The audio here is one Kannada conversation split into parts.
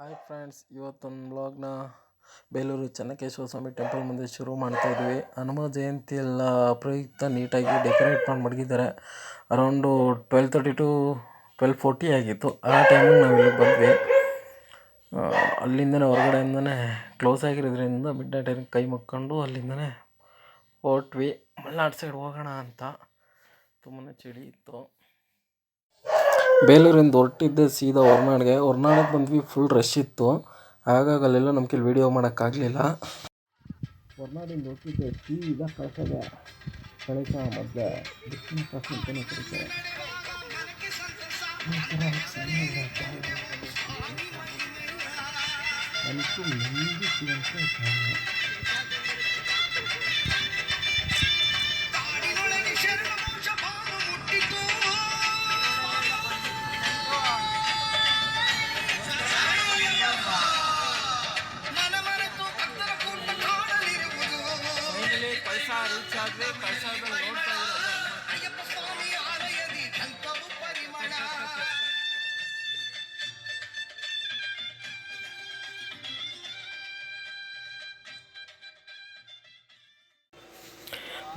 ಹಾಯ್ ಫ್ರೆಂಡ್ಸ್ ಇವತ್ತೊಂದು ಬ್ಲಾಗ್ನ ಬೇಲೂರು ಚೆನ್ನಕೇಶ್ವರ ಸ್ವಾಮಿ ಟೆಂಪಲ್ ಮುಂದೆ ಶುರು ಮಾಡ್ತಾಯಿದ್ವಿ ಹನುಮ ಜಯಂತಿ ಎಲ್ಲ ಪ್ರಯುಕ್ತ ನೀಟಾಗಿ ಡೆಕೋರೇಟ್ ಮಾಡಿ ಮಡಗಿದ್ದಾರೆ. Around twelve thirty to twelve forty ಆಗಿತ್ತು. ಆ ಟೈಮಿಗೆ ನಾವು ಇಲ್ಲಿಗೆ ಬಂದ್ವಿ. ಅಲ್ಲಿಂದನೇ ಹೊರಗಡೆಯಿಂದನೇ ಕ್ಲೋಸ್ ಆಗಿರೋದ್ರಿಂದ ಮಿಡ್ ನೈಟ್ ಕೈ ಮುಕ್ಕೊಂಡು ಅಲ್ಲಿಂದನೇ ಹೊರಟ್ವಿ. ಮಲ್ನಾಡು ಸೈಡ್ ಹೋಗೋಣ ಅಂತ. ತುಂಬಾ ಚಳಿ ಇತ್ತು. ಬೇಲೂರಿಂದ ಹೊರಟಿದ್ದೆ ಸೀದಾ ಹೊರನಾಡಿಗೆ. ಹೊರ್ನಾಡಕ್ಕೆ ಬಂದ್ವಿ ಫುಲ್ ರಶ್ ಇತ್ತು. ಹಾಗಾಗಿ ಅಲ್ಲೆಲ್ಲ ನಮ್ಮ ಕೈಲಿ ವೀಡಿಯೋ ಮಾಡೋಕ್ಕಾಗಲಿಲ್ಲ. ಹೊರ್ನಾಡಿಂದ ಹೊರಟಿದ್ದೆ ಸೀದಾ ಕಳ್ಸೋದೆ. ಕಳಿಸ ಮಧ್ಯೆ ಕಾಶಿ ಅಂತಲೇ ಕರೀತಾರೆ ನನಗೂ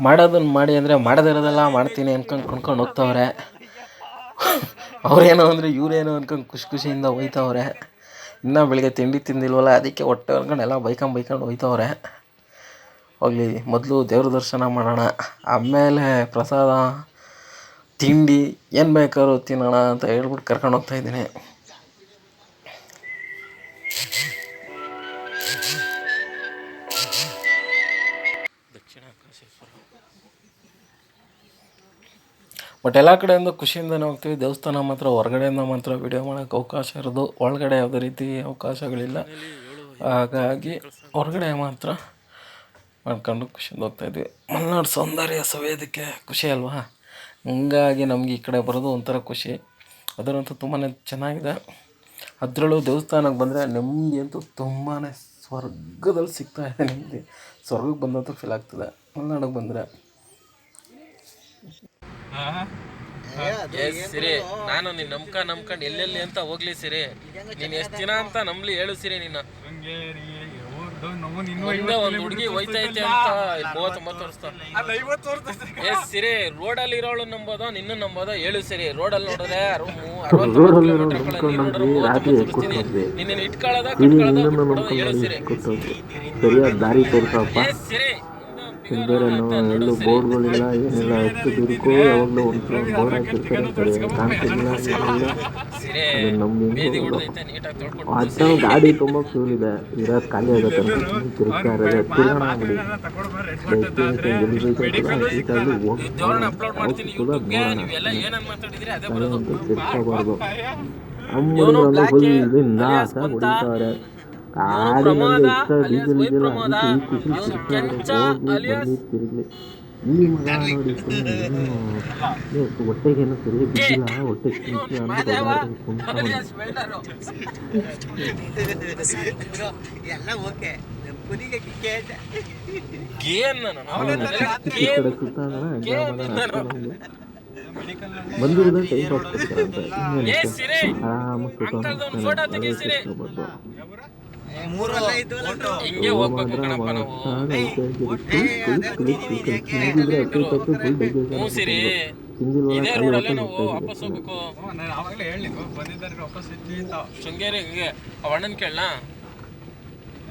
ಮಾಡೋದನ್ನ ಮಾಡಿ ಅಂದರೆ ಮಾಡದಿರೋದೆಲ್ಲ ಮಾಡ್ತೀನಿ ಅನ್ಕೊಂಡು ಕುಣ್ಕೊಂಡು ಹೋಗ್ತವ್ರೆ. ಅವರೇನೋ ಅಂದರೆ ಇವ್ರೇನೋ ಅನ್ಕೊಂಡು ಖುಷಿ ಖುಷಿಯಿಂದ ಹೋಯ್ತವ್ರೆ. ಇನ್ನೂ ಬೆಳಿಗ್ಗೆ ತಿಂಡಿ ತಿಂದಿಲ್ವಲ್ಲ, ಅದಕ್ಕೆ ಹೊಟ್ಟೆ ಅಂದ್ಕೊಂಡು ಎಲ್ಲ ಬೈಕೊಂಡು ಬೈಕೊಂಡು ಹೋಯ್ತವ್ರೆ. ಹೋಗಲಿ, ಮೊದಲು ದೇವ್ರ ದರ್ಶನ ಮಾಡೋಣ. ಆಮೇಲೆ ಪ್ರಸಾದ, ತಿಂಡಿ, ಏನು ಬೇಕಾದ್ರೂ ತಿನ್ನೋಣ ಅಂತ ಹೇಳ್ಬಿಟ್ಟು ಕರ್ಕೊಂಡು ಹೋಗ್ತಾ ಬಟ್ ಎಲ್ಲ ಕಡೆಯಿಂದ ಖುಷಿಯಿಂದನೇ ಹೋಗ್ತೀವಿ. ದೇವಸ್ಥಾನ ಮಾತ್ರ, ಹೊರಗಡೆಯಿಂದ ಮಾತ್ರ ವಿಡಿಯೋ ಮಾಡೋಕ್ಕೆ ಅವಕಾಶ ಇರೋದು. ಒಳಗಡೆ ಯಾವುದೇ ರೀತಿ ಅವಕಾಶಗಳಿಲ್ಲ. ಹಾಗಾಗಿ ಹೊರಗಡೆ ಮಾತ್ರ ಮಾಡ್ಕೊಂಡು ಖುಷಿಯಿಂದ ಹೋಗ್ತಾಯಿದ್ವಿ ಮಲೆನಾಡು ಸೌಂದರ್ಯ ಸವಿಯೋದಕ್ಕೆ ಖುಷಿ ಅಲ್ವಾ? ಹಂಗಾಗಿ ನಮಗೆ ಈ ಕಡೆ ಬರೋದು ಒಂಥರ ಖುಷಿ. ಅದರಂತೂ ತುಂಬಾ ಚೆನ್ನಾಗಿದೆ. ಅದರಲ್ಲೂ ದೇವಸ್ಥಾನಕ್ಕೆ ಬಂದರೆ ನೆಮ್ಮದಿ ಅಂತೂ ತುಂಬಾ ಸ್ವರ್ಗದಲ್ಲಿ ಸಿಗ್ತಾ ಇದೆ. ನೆಮ್ಮದಿ ಸ್ವರ್ಗಕ್ಕೆ ಬಂದಂತೂ ಫೀಲ್ ಆಗ್ತದೆ. ಮಲೆನಾಡಿಗೆ ಎಸ್ ಸಿರಿ ನಾನು ನಿನ್ ನಂಬ್ಕ ನಂಬ್ಕೊಂಡು ಎಲ್ಲೆಲ್ಲಿ ಅಂತ ಹೋಗ್ಲಿ ಸಿರಿ. ನೀನ್ ಎಷ್ಟ್ ದಿನ ಅಂತ ನಂಬ್ಲಿ ಹೇಳು ಸಿರಿ ನಿನ್ನ ಒಂದ್ ಒಂದು ಹುಡುಗಿ ಹೋಯ್ತೈತೆ ಅಂತ ಮೂವತ್ತೊಂಬತ್ತು ವರ್ಷ. ಎಸ್ ಸಿರಿ ರೋಡಲ್ಲಿ ಇರೋಳು ನಂಬೋದೋ ನಿನ್ನ ನಂಬೋದೋ ಹೇಳು ಸಿರಿ. ರೋಡಲ್ಲಿ ನೋಡಿದ್ರೆ ನಿನ್ನ ಇಟ್ಕೊಳ್ಳೋದ ಕಟ್ಕೊಳ್ಳೋದ ಹೇಳು ಸಿರಿ. ಸರಿಯಾದ ದಾರಿ ತೋರ್ಸಪ್ಪ. ಎಸ್ ಸಿರಿ ಬೇರೆ ಎಲ್ಲೂ ಬೋರ್ಡ್ಗಳಿಲ್ಲ ಏನಿಲ್ಲ ಎಷ್ಟು ದುಡ್ಡು ಯಾವಾಗಲೂ ಒಂದು ಬೋರ್ಡ್ ಹಾಕಿರ್ತಾರೆ ಕಾಣ್ತಿಲ್ಲ ಏನಿಲ್ಲ ನಮ್ಗೆ ಗಾಡಿ ತುಂಬ ಫ್ಯೂಲ್ ಇದೆ. ಇರೋದು ಖಾಲಿ ಆಗುತ್ತೆ ತಿರುಗ್ತಾ ಇರೋದು ತಿರ್ಗೋಣ ಬಿಡಿ ತಿರ್ಕೋಬಾರ್ದು ಅಮ್ಮೂರಲ್ಲಿ ಫುಲ್ ಇದು ಹೊಡಿತಾರೆ ಏನು ಹೊಟ್ಟೆಗೇನು ಸರಿ ಬಿದ್ದಿಲ್ಲ? ಹೊಟ್ಟೆ ಕಿಂಚಿ ಎಲ್ಲ ಓಕೆ. ಬಂದಿರೋದೇ ಟೈಮ್ ಪಾಸ್ ಕೊಡ್ತಾರಂತೆ ಹಿಂಗೆ ಹೋಗ್ಬೇಕು ಕಣಪ್ಪ ನಾವು. ಇದೇ ರೋಡಲ್ಲೇ ನಾವು ವಾಪಸ್ ಹೋಗ್ಬೇಕು. ನಾನು ಆವಾಗಲೇ ಹೇಳಿದ್ದು ಬಂದಿದ್ದಾರೆ ವಾಪಸ್ ಇದ್ವಿ ಅಂತ. ಶೃಂಗೇರಿಗೆ ಅವ ಅಣ್ಣನ ಕೇಳಣ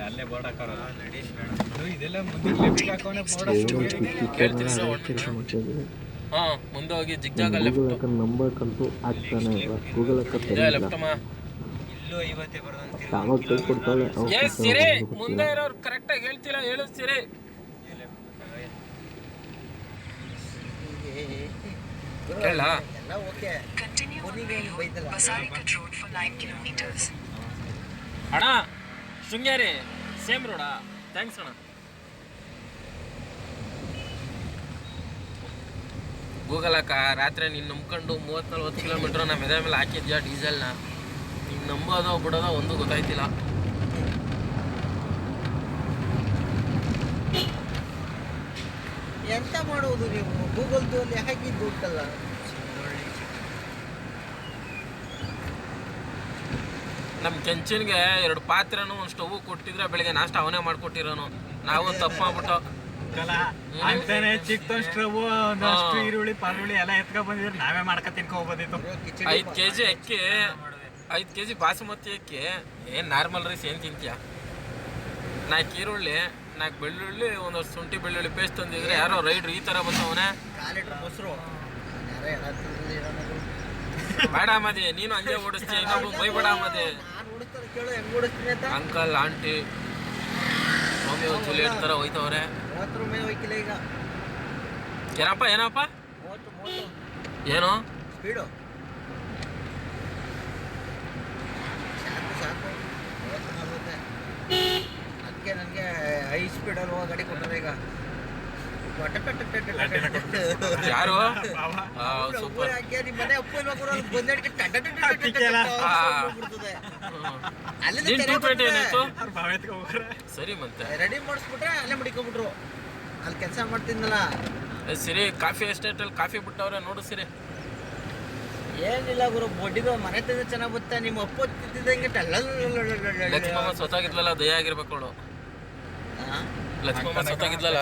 ಅಲ್ಲೇ ಬೋರ್ಡ್ ಹಾಕೋರಲ್ಲ ಇದು ಇದೆಲ್ಲ ಮುಂದೆ ಲೆಫ್ಟ್ ಹಾಕೋನೆ ಬೋರ್ಡ್ ಕೇಳ್ತೀನಿ ಸರ್ ಹಾ ಮುಂದೆ ಹೋಗಿ ಜಿಗ್ಜಾಗ ಲೆಫ್ಟ್ ನಂಬರ್ಕಂತೂ ಆಗ್ತಾನೆ ಇಲ್ಲ ಗೂಗಲ್ ಲೆಫ್ಟ್ ಅಮ್ಮ. ಸಿರಿ ಮುಂದೆ ಇರೋರು ಕರೆಕ್ಟಾಗಿ ಹೇಳ್ತಿಲ್ಲ ಹೇಳು ಸಿರಿ. ಕೇಳ. ಎಲ್ಲ ಓಕೆ. Continue on ಪುನಿಗೆ Belur, ಬೈತಲ್ಲ. Basarikat Road for 9 kilometers. ಅಣ್ಣ ಶೃಂಗೇರಿ ಸೇಮ್ ರೋಡಾ ಥ್ಯಾಂಕ್ಸ್ ಅಣ್ಣ. ಗೂಗಲ್ ಅಕ್ಕ ರಾತ್ರಿ ನೀನು ನಂಬ್ಕೊಂಡು ಮೂವತ್ತು ನಲ್ವತ್ತು ಕಿಲೋಮೀಟ್ರ್ ನಮ್ಮ ಎದೆ ಮೇಲೆ ಹಾಕಿದ್ಯಾ ಡೀಸೆಲ್ನ ನೀನು ನಂಬೋದೋ ಬಿಡೋದೋ ಒಂದು ಗೊತ್ತಾಯ್ತಿಲ್ಲ. ಎಂತ ಮಾಡುವುದು ನೀವು? ಗೂಗಲ್ ಅಲ್ಲಿ ಹಾಕಿದ್ದು ಉಂಟಲ್ಲ ನಮ್ಮ ಕೆಂಚನ್ಗೆ ಎರಡು ಪಾತ್ರೆನೂ ಒಂದು ಸ್ಟವ್ ಕೊಟ್ಟಿದ್ರೆ ಬೆಳಿಗ್ಗೆ ನಾಷ್ಟ ಅವನೇ ಮಾಡ್ಕೊಟ್ಟಿರೋನು. ನಾವು ತಪ್ಪು ಮಾಡ್ಬಿಟ್ಟು ಅಂತಾನೆ ಚಿಕ್ಕ ಸ್ಟವ್ ಒಂದಷ್ಟು. ಈರುಳ್ಳಿ ಪಾರುಳ್ಳಿ ಎಲ್ಲ ಎತ್ಕೊಂಡ್ ಬಂದಿದ್ರೆ. ನಾವೇ ಮಾಡ್ಕೊ ತಿನ್ಕೋಬೋದಿತ್ತು ಐದು ಕೆ ಜಿ ಅಕ್ಕಿ ಐದು ಕೆ ಜಿ ಬಾಸುಮತಿ ಅಕ್ಕಿ ಏನು ನಾರ್ಮಲ್ ರೈಸ್ ಏನು ತಿಂತೀಯ? ನಾಲ್ಕು ಈರುಳ್ಳಿ ನಾಲ್ಕು ಬೆಳ್ಳುಳ್ಳಿ ಒಂದಷ್ಟು ಶುಂಠಿ ಬೆಳ್ಳುಳ್ಳಿ ಪೇಸ್ಟ್ ತಂದಿದ್ರೆ ಯಾರೋ ರೈಡ್ರು ಈ ಥರ ಬಂದವನೇ. ಮೊಸರು. ಬೇಡ ಮದಿ ನೀನು ಹಂಗೆ ಓಡಿಸ್ತೀಯ ಇನ್ನೊಬ್ಬ ಬೈಬೇಡ ಮದಿ ಅಂಕಲ್ ಆಂಟಿ ಮಮ್ಮಿ ಒಂದು ಚುಲಿ ಥರ ಹೋಯ್ತವ್ರೆ. ಏನಪ್ಪ ಏನಪ್ಪ? ಏನು? ಸ್ಪೀಡು ಸಾಕು ಸಾಕು ಮೂವತ್ತು ನಲ್ವತ್ತೆ ಅದಕ್ಕೆ ನನಗೆ ಹೈ ಸ್ಪೀಡಲ್ಲಿ ಹೋಗೋ ಗಾಡಿ ಕೊಟ್ಟರೆ ಈಗ ಯಾರು ಬಾವ. ಸೂಪರ್ ಹಾಕಿ ನಿಮ್ಮ ಮನೆ ಅಪ್ಪು ಇಲ್ವಾ ಗುರು? ಅಲ್ಲಿ ಬಂದಡಿಕೆ ಟಟ ಟಟ ಟಟ ಟಟ ಅಕ್ಕಿಗೆಲ್ಲ. ಟಟ ಹೋಗ್ಬಿಡ್ತದೆ. ಅಲ್ಲಿಂದ ನೀನ್ ತೆರೆ ಟೂ ಸ್ಪೀಡ್ ಅಲ್ಲಿ ಏನಾಯ್ತು ಗಾಡಿ ಬಾವ. ಈಗ ಹೋಗ್ರೆ ಸರಿ ಮತ್ತೆ. ರೆಡಿ ಮಾಡಿಸ್ಬಿಟ್ರೆ ಅಲ್ಲೇ ಮಡಿಕೊಂಬಿಟ್ರು ಅಲ್ಲಿ ಕೆಲಸ ಮಾಡ್ತಿದ್ನಲ್ಲ. ಸರಿ ಕಾಫಿ ಎಸ್ಟೇಟಲ್ಲಿ ಕಾಫಿ ಬಿಟ್ಟವ್ರೆ ನೋಡು ಸರಿ. ಏನಿಲ್ಲ ಗುರು ಬೊಡ್ಡಿದು ಮನೆ ತಿಂದ ಚೆನ್ನಾಗಿ ಬರುತ್ತೆ ನಿಮ್ಮ ಅಪ್ಪ ತಿದ್ದಿದ್ದಂಗೆ ಸ್ವತಃ ದಯ ಆಗಿರ್ಬೇಕು ಅವಳು ಲಕ್ಷ್ಮಮ್ಮ ಸತ್ತಾಗಿದ್ಲಲ್ಲ?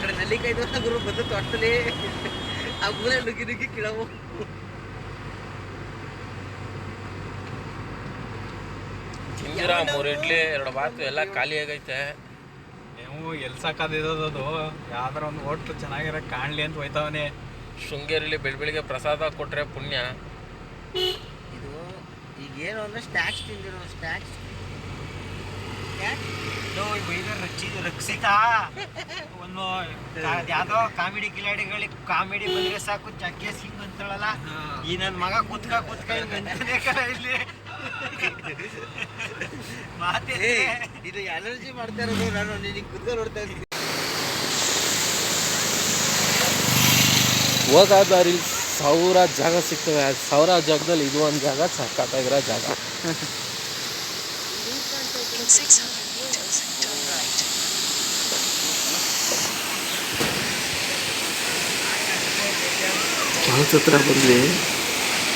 ಕಡೆ ನಲ್ಲಿಕಾಯಿ ದೋಸ್ತ ಗುರು ಬಂದು ತೊಟ್ಟಲಿ ಆ ಮೂಲೆ ನುಗ್ಗಿ ನುಗ್ಗಿ ಕಿಳವು. ತಿಂದಿರ ಮೂರು ಇಡ್ಲಿ ಎರಡು ಬಾತು ಎಲ್ಲಾ ಖಾಲಿ ಆಗೈತೆ. ನೀವು ಎಲ್ ಸಾಕಾದಿರೋದು ಯಾವ್ದಾರ ಒಂದು ಹೋಟ್ಲು ಚೆನ್ನಾಗಿರೋ ಕಾಣ್ಲಿ ಅಂತ ಹೋಯ್ತಾವನೆ. ಶೃಂಗೇರಿಲಿ ಬೆಳಬೆಳಿಗ್ಗೆ ಪ್ರಸಾದ ಕೊಟ್ಟರೆ ಪುಣ್ಯ. ಇದು ಈಗ ಏನು ಅಂದ್ರೆ ಸ್ನ್ಯಾಕ್ಸ್ ತಿಂದಿರೋ ಸ್ನ್ಯಾಕ್ಸ್ ರಕ್ಷಿತಾ. ಒಂದು ಯಾವ್ದೋ ಕಾಮಿಡಿ ಕಿಲಾಡಿಗಳಿಗೆ ಕಾಮಿಡಿ ಬಂದ್ರೆ ಸಾಕು ಚಕ್ಕೆ ಸಿಂಗ್ ಅಂತಾಳಲ್ಲ. ಈ ನನ್ನ ಮಗ ಕುತ್ಕ ಕುತ್ಕ ಇಲ್ಲಿ. ಮಾತೇ ಇದು ಎಲರ್ಜಿ ಮಾಡ್ತಾ ಇರೋದು ನಾನು ನಿನಗೆ ಕುತ್ಕೊಂಡು ನೋಡ್ತಾ ಇದ್ದೀನಿ. ಹೋಗೋದಾರಿ ಸಾವಿರ ಜಾಗ ಸಿಗ್ತವೆ. ಸಾವಿರ ಜಾಗದಲ್ಲಿ ಇದು ಒಂದು ಜಾಗ ಸಕ್ಕತ್ತಾಗಿರೋ ಜಾಗ. In 600 meters, turn right. ಹತ್ರ ಬಂದ್ವಿ.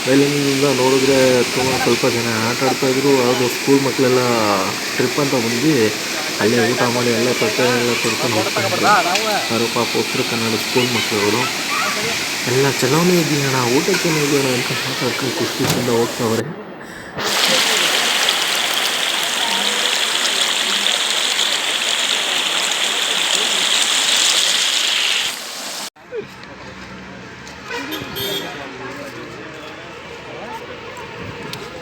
ರೈಲಿನಿಂದ ನೋಡಿದ್ರೆ ತುಂಬ ಸ್ವಲ್ಪ ಜನ ಆಟ ಆಡ್ತಾಯಿದ್ರು ಅದು ಸ್ಕೂಲ್ ಮಕ್ಕಳೆಲ್ಲ ಟ್ರಿಪ್ ಅಂತ ಬಂದು ಅಲ್ಲೇ ಊಟ ಮಾಡಿ ಎಲ್ಲ ತಟ್ಟೆ ಎಲ್ಲ ತೊಡ್ಕೊಂಡು ಹೋಗ್ತಾರೆ ಯಾರೋ ಪಾಪ ಉತ್ತರ ಕನ್ನಡ ಸ್ಕೂಲ್ ಮಕ್ಕಳುಗಳು ಎಲ್ಲ ಚಲೋನೇ ಇದೆಯಣ್ಣ ಊಟಕ್ಕೆ ಇದೆಯಣ್ಣ ಅಂತ ಮಾತಾಡ್ಕೊಂಡು ಖುಷಿ ಖುಷಿಯಿಂದ ಹೋಗ್ತಾವ್ರೆ.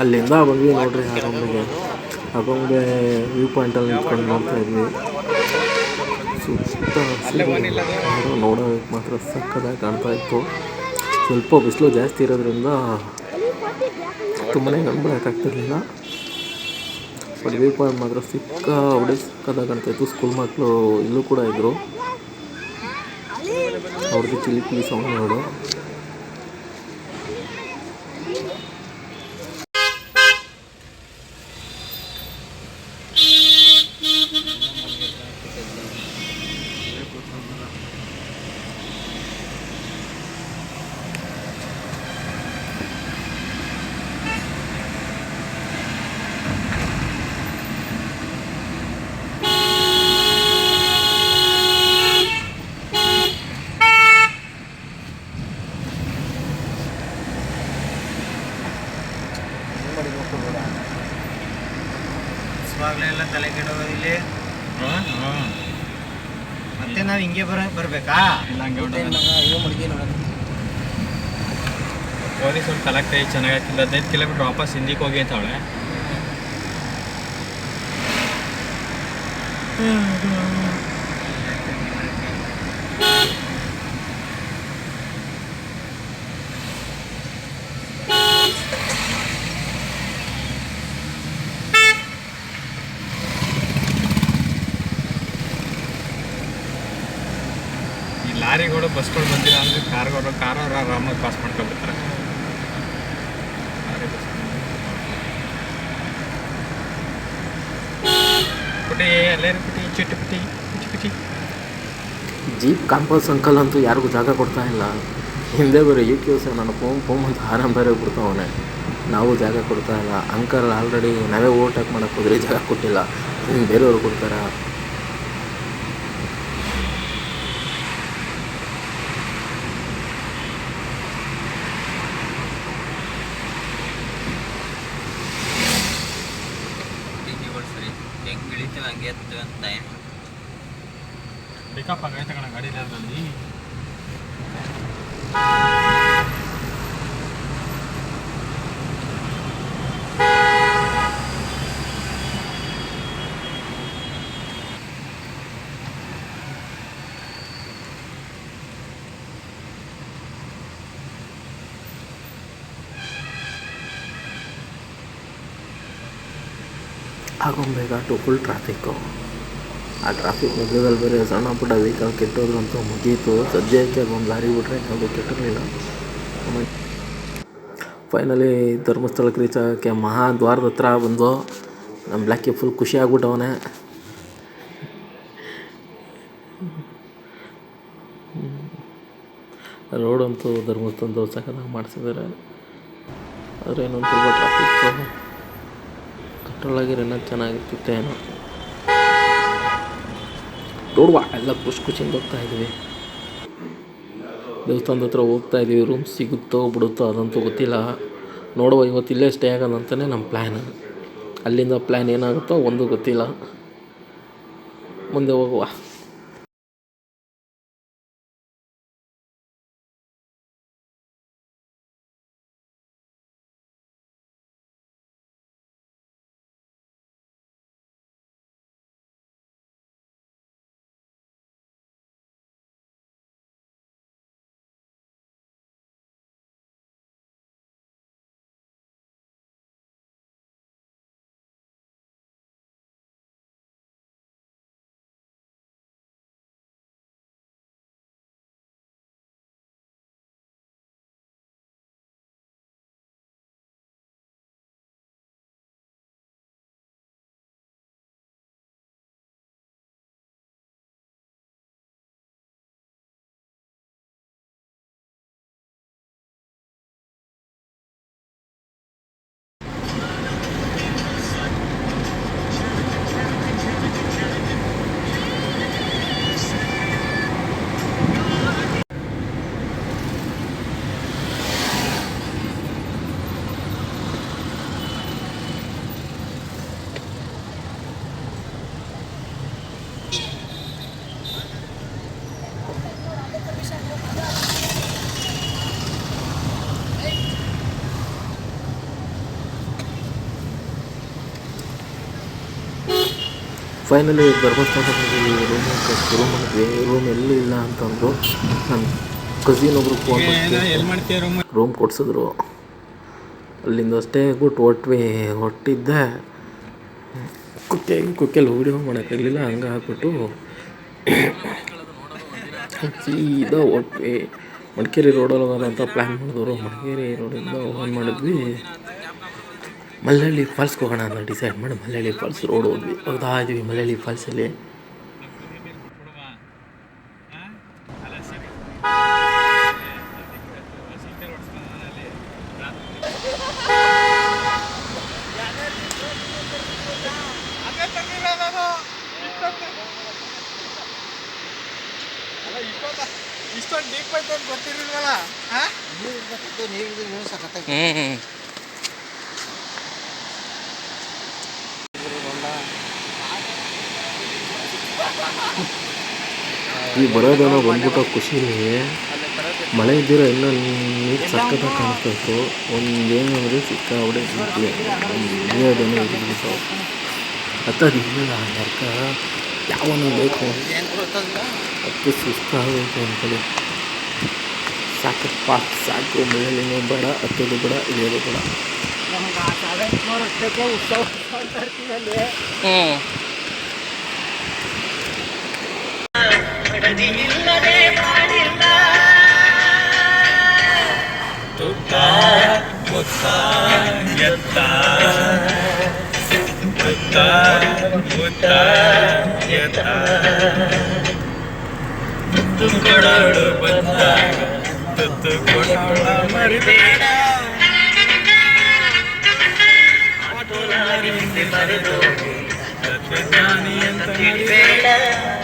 ಅಲ್ಲಿಂದ ಬಂದ್ವಿ ನೋಡ್ರಿ ಆ ಗೊಂಬೆಗೆ ಆ ಗೊಂಬೆ ವ್ಯೂ ಪಾಯಿಂಟಲ್ಲಿ ನಿಂತ್ಕೊಂಡು ನೋಡ್ತಾ ಇದ್ವಿ. ಸುತ್ತ ಹಸಿರು ನೋಡೋಕೆ ಮಾತ್ರ ಸಕ್ಕದಾಗಿ ಕಾಣ್ತಾ ಇತ್ತು. ಸ್ವಲ್ಪ ಬಿಸಿಲು ಜಾಸ್ತಿ ಇರೋದ್ರಿಂದ ತುಂಬನೇ ಕಣ್ಬಿಡೋಕ್ಕಾಗ್ತಿರ್ಲಿಲ್ಲ ಬಟ್ ವ್ಯೂ ಪಾಯಿಂಟ್ ಮಾತ್ರ ಸಿಕ್ಕ ಹೊಡೆ ಸಿಕ್ಕದಾಗ ಕಾಣ್ತಾ ಇತ್ತು. ಸ್ಕೂಲ್ ಮಕ್ಕಳು ಇಲ್ಲೂ ಕೂಡ ಇದ್ದರು ಅವ್ರದ್ದು ಚಿಲಿ ಪಿಲಿ ಸೌಂಡ್ ನೋಡು ಎಲ್ಲ ತಲೆ ಕೆಡೋದಿಲ್ಲಿ ಮತ್ತೆ ನಾವು ಹಿಂಗೆ ಬರ ಬರ್ಬೇಕಾ? ಇಲ್ಲ ಹಂಗೆ ಪೊಲೀಸ್ ಅವ್ರು ಕಲೆಕ್ಟ್ ಆಗಿ ಚೆನ್ನಾಗೈತಿಲ್ಲ ಹದಿನೈದು ಕಿಲೋಮೀಟರ್ ವಾಪಸ್ ಹಿಂದಿಗೆ ಹೋಗಿ ಅಂತ ಅವಳೆ ಈ ಲಾರಿಗಳು ಬಸ್ಗಳು ಬಂದಿಲ್ಲ ಅಂದರೆ ಕಾರ್ಗಳು ಕಾರವ್ರು ಆರಾಮಾಗಿ ಪಾಸ್ ಮಾಡ್ಕೊಬಿಡ್ತಾರೆ ಜೀಪ್ ಕಾಂಪಸ್ ಅಂಕಲ್ ಅಂತೂ ಯಾರಿಗೂ ಜಾಗ ಕೊಡ್ತಾ ಇಲ್ಲ. ಹಿಂದೆ ಬೇರೆ ಯು ಕ್ಯೂ ಸರ್ ನಾನು ಪೋಮ್ ಪೋಮ್ ಅಂತ ಆರಾಮ್ ಬೇರೆ ಬಿಡ್ತಾವನೆ ನಾವು ಜಾಗ ಕೊಡ್ತಾ ಇಲ್ಲ. ಅಂಕಲ್ ಆಲ್ರೆಡಿ ನಾವೇ ಓವರ್ಟೇಕ್ ಮಾಡೋಕ್ಕೆ ಹೋದ್ರೆ ಜಾಗ ಕೊಟ್ಟಿಲ್ಲ. ಬೇರೆಯವ್ರು ಕೊಡ್ತಾರೆ ಸರಿ ಹೆಂಗೆ ಇಳಿತೀವಿ ಹಂಗೆ ಎತ್ತು ಅಂತ ಪಿಕಪ್ ಆಗೈತೆ ಕಣ ಗಾಡಿ ಅದರಲ್ಲಿ ಆಗೊಂಬೇಗ ಟು ಫುಲ್ ಟ್ರಾಫಿಕ್ಕು ಆ ಟ್ರಾಫಿಕ್ ಮಧ್ಯದಲ್ಲಿ ಬೇರೆ ಸಣ್ಣ ಪುಟ್ಟ ವೆಹಿಕಲ್ ಕೆಟ್ಟೋದ್ರಂತೂ ಮುಗೀತು. ಸದ್ಯಕ್ಕೆ ಒಂದು ಲಾರಿ ಬಿಟ್ಟರೆ ಯಾವುದು ಕೆಟ್ಟಿರಲಿಲ್ಲ ಫೈನಲಿ ಧರ್ಮಸ್ಥಳಕ್ಕೆ ರೀಚ್ ಆಗೋಕ್ಕೆ ಮಹಾದ್ವಾರದ ಹತ್ರ ಬಂದು ನಮ್ಮ ಬ್ಲ್ಯಾಕಿ ಫುಲ್ ಖುಷಿ ಆಗ್ಬಿಟ್ಟವನೆ ರೋಡಂತೂ ಧರ್ಮಸ್ಥಳದ ಸಖತ್ತಾಗಿ ಮಾಡಿಸಿದ್ದಾರೆ ಆದರೆ ಇನ್ನೊಂದು ಸ್ವಲ್ಪ ಟ್ರಾಫಿಕ್ ಕಂಟ್ರೋಲ್ ಆಗಿರೋ ಇನ್ನೂ ಚೆನ್ನಾಗಿರ್ತಿತ್ತು ಏನೋ ನೋಡುವ ಎಲ್ಲ ಖುಷಿ ಖುಷಿಯಿಂದ ಹೋಗ್ತಾ ಇದ್ದೀವಿ ದೇವಸ್ಥಾನದ ಹತ್ರ ಹೋಗ್ತಾ ಇದ್ದೀವಿ ರೂಮ್ ಸಿಗುತ್ತೋ ಬಿಡುತ್ತೋ ಅದಂತೂ ಗೊತ್ತಿಲ್ಲ. ನೋಡುವ ಇವತ್ತು ಇಲ್ಲೇ ಸ್ಟೇ ಆಗೋಣ ಅಂತಲೇ ನಮ್ಮ ಪ್ಲ್ಯಾನ್ ಅಲ್ಲಿಂದ ಪ್ಲ್ಯಾನ್ ಏನಾಗುತ್ತೋ ಒಂದು ಗೊತ್ತಿಲ್ಲ. ಮುಂದೆ ಹೋಗುವ. ಫೈನಲಿ ಧರ್ಮಸ್ಥಳದಲ್ಲಿ ರೂಮ್ ರೂಮ್ ಮಾಡಿದ್ವಿ ರೂಮ್ ಎಲ್ಲಿ ಇಲ್ಲ ಅಂತಂದರು ನನ್ನ ಕಸಿನ್ ಒಬ್ರು ಫೋನ್ ರೂಮ್ ರೂಮ್ ಕೊಡ್ಸಿದ್ರು. ಅಲ್ಲಿಂದ ಅಷ್ಟೇ ಬಿಟ್ಟು ಹೊಟ್ವಿ. ಹೊಟ್ಟಿದ್ದೆ. ಕುಕ್ಕೆ ಕುಕ್ಕೆಲ್ಲಿ ವೀಡಿಯೋ ಮಾಡೋಕ್ಕಾಗಲಿಲ್ಲ ಹಂಗೆ ಹಾಕ್ಬಿಟ್ಟು ಸೀದಾ ಹೊಟ್ವಿ. ಮಡಿಕೇರಿ ರೋಡಲ್ಲಿ ಹೋಗೋಣ ಅಂತ ಪ್ಲ್ಯಾನ್ ಮಾಡಿದ್ರು. ಮಡಿಕೇರಿ ರೋಡಿಂದ ಓನ್ ಮಾಡಿದ್ವಿ. ಮಲ್ಲಳ್ಳಿ ಫಾಲ್ಸ್ಗೆ ಹೋಗೋಣ ಅಂತ ಡಿಸೈಡ್ ಮಾಡಿ ಮಲ್ಲಳ್ಳಿ ಫಾಲ್ಸ್ ರೋಡ್ ಹೋದ್ವಿ. ಹೋಗ್ತಾ ಇದ್ವಿ ಮಲ್ಲಳ್ಳಿ ಫಾಲ್ಸಲ್ಲಿ. ಇಷ್ಟೊಂದು ಡೀಪ್ ಐತೆ ಅಂತ ಗೊತ್ತಿರಲಿಲ್ವಲ್ಲ ಸಖತ್ತಾಗಿ ಹ್ಞೂ ಈ ಬರೋದನ್ನು ಬಂದ್ಬಿಟ್ಟು ಖುಷಿಲಿ ಮಳೆ ಇದ್ದಿರ ಎಲ್ಲ ನೀರು ಸಕ್ಕತ್ತಾಗಿ ಕಾಣಿಸ್ತಾ ಇತ್ತು ಒಂದು ಏನಂದರೆ ಸಿಕ್ಕಾಬಿಡೆ ಬಿಟ್ಲಿ ನೀರೋದನ್ನು ಇರಬೇಕು ಹತ್ತದು ಇಲ್ಲ ಯಾವನ್ನು ಯಾವನು ಬೇಕು. ಅದಕ್ಕೆ ಸುಸ್ತಾಗಬೇಕು ಅಂದ್ಕೊಳ್ಳಿ. ಸಾಕಪ್ಪ ಸಾಕು. ಮಳೆಯಲ್ಲಿನೂ ಬೇಡ ಹತ್ತೋದು ಬೇಡ ಇಳಿಯೋದು ಬೇಡ. ನಮ್ಗೆ ಆ ಟಾಲೆಂಟ್ ನೋಡೋಷ್ಟಕ್ಕೆ ಉತ್ಸವ ಅಂತ ಇರ್ತೀವಿ ಅಲ್ಲಿ ಹ್ಞೂ ಕೊಟ್ಟವಳ ಮರಿಬೇಡ ತತ್ವಜ್ಞಾನಿ ಅಂತ ಮರಿಬೇಡ ಕಾಮಾಕ್ಷಿ ಹಾಕ್ಬಿಡು ಮಗ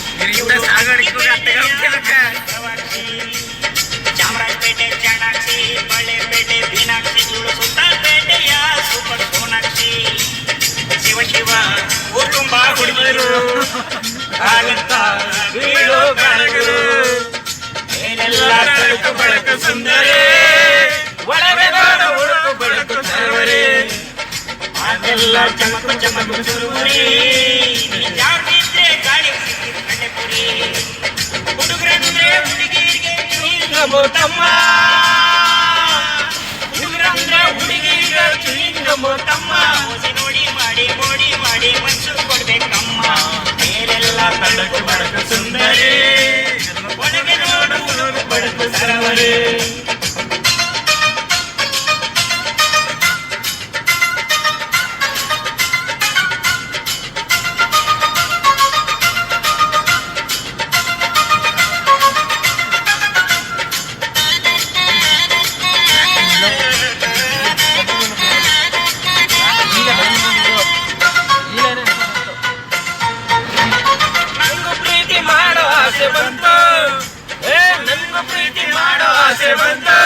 ಹಾಗಂತ ಬೀಳೋ ತರುವರೆ ಅದೆಲ್ಲ ಚಮಕು ಚಮಕು ಸುರುವರಿ ಜಾಡಿದ್ರೆ ಗಾಳಿ ಸಿಕ್ಕಿದ ಕಡೆ ಪುರಿ ಹುಡುಗರಂದ್ರೆ ಹುಡುಗಿರಿಗೆ ಚುಯಿಂಗಮು ತಮ್ಮ ಹುಡುಗರಂದ್ರೆ ಚುಯಿಂಗಮು ತಮ್ಮ ನೋಡಿ ಮಾಡಿ ನೋಡಿ ಮಾಡಿ, ಮನ್ಸು ಸರವರೇ ಬಂತು.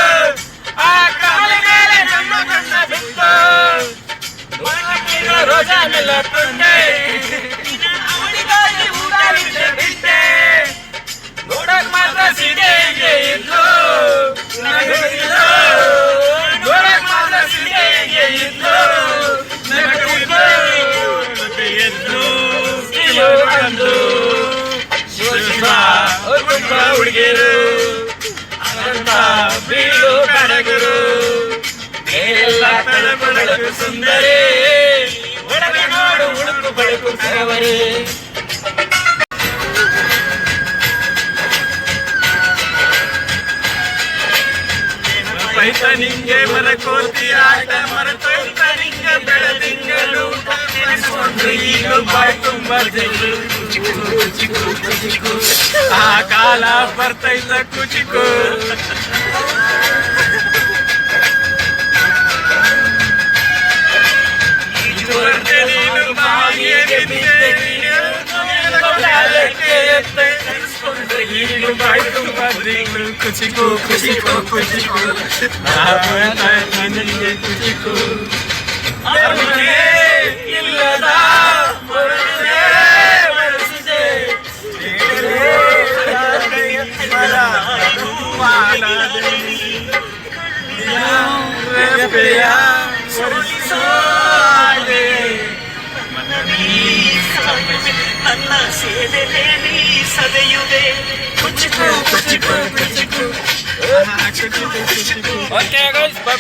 ಆ ಕಾಲ ಮೇಲೆ ನಮ್ಮ ಕಣ್ಣ ಬಿತ್ತು. ಮನಕ್ಕಿರೋ ರೋಜಾನೆಲ್ಲ ತಂದೆ ಅವಳಿಗಾಗಿ ಬಿಟ್ಟೆ. ನೋಡಕ್ ಮಾತ್ರ ಸೀದೆ ಹಿಂಗೆ ಇದ್ಲು. ನಗುತ್ತಿದ್ಲು. ನೋಡಕ್ ಮಾತ್ರ ಸೀದೆ ಹಿಂಗೆ ಇದ್ಲು. ನಗುತ್ತಿದ್ಲು. ತಳಕು ಬೆಳಕು ಸುಂದರಿ ಒಳಗೆ ನೋಡು ಉಳುಕು ಬೆಳಕು ಸರವರಿ ಪೈತ ನಿಂಗೆ ಮರಕೋತಿ ಆಟ ಮರತೊಯ್ತ ನಿಂಗೆ ಬೆಳೆದಿಂಗಳು ನೆನೆಸ್ಕೊಂಡ್ರೆ ಈಗ ಬಾಯ್ ತುಂಬ ಜೈಲು ಕುಚಿಕು ಕುಚಿಕು ಆ ಕಾಲ ಬರ್ತೈತ ಕುಚಿಕು ಕುಚಿಕು ಕುಚಿಕು ಕುಚಿಕು ನನಗೆ ಕುಚಿಕು ಅರಮನೆ ಇಲ್ಲದ ಮರಳಿದೆ, ನನ್ನ ಸೇವೆ ನೀ ಸದೆಯುವೆ ಕುಚಿಕು ಕುಚಿಕು ಕುಚಿಕು ಓಕೆ ಗೈಸ್ ಬಾಯ್